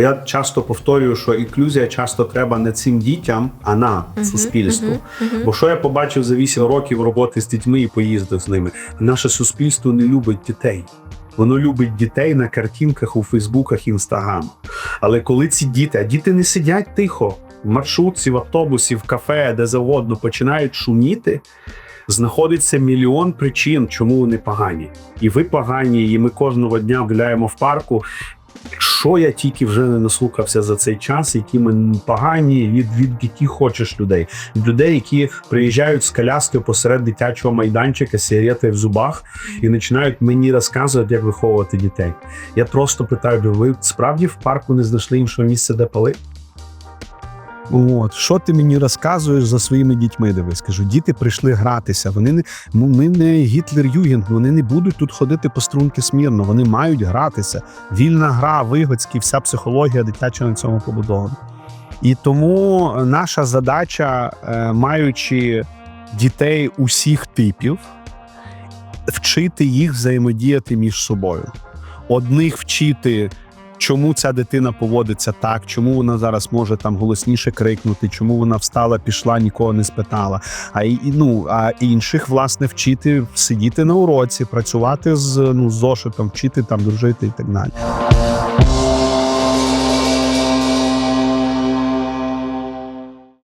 Я часто повторюю, що інклюзія часто треба не цим дітям, а на суспільству. Бо що я побачив за 8 років роботи з дітьми і поїздив з ними? Наше суспільство не любить дітей. Воно любить дітей на картинках у Фейсбуках, Інстаграм. Але коли ці діти, а діти не сидять тихо в маршрутці, в автобусі, в кафе, де завгодно починають шуміти, знаходиться мільйон причин, чому вони погані. І ви погані, і ми кожного дня гуляємо в парку. Що я тільки вже не наслухався за цей час, які ми погані від, від яких хочеш людей, від людей, які приїжджають з коляски посеред дитячого майданчика, сигарети в зубах і починають мені розказувати, як виховувати дітей. Я просто питаю, ви справді в парку не знайшли іншого місця, де палити? От що ти мені розказуєш за своїми дітьми? Дивись, кажу, діти прийшли гратися. Вони не ми не Гітлер Югент, вони не будуть тут ходити по струнки смірно. Вони мають гратися. Вільна гра, вигодські, вся психологія дитяча на цьому побудована. І тому наша задача, е, маючи дітей усіх типів, вчити їх взаємодіяти між собою. Одних вчити чому ця дитина поводиться так, чому вона зараз може там голосніше крикнути, чому вона встала, пішла, нікого не спитала. А і ну а інших власне вчити сидіти на уроці, працювати з ну з зошитом, вчити там дружити і так далі.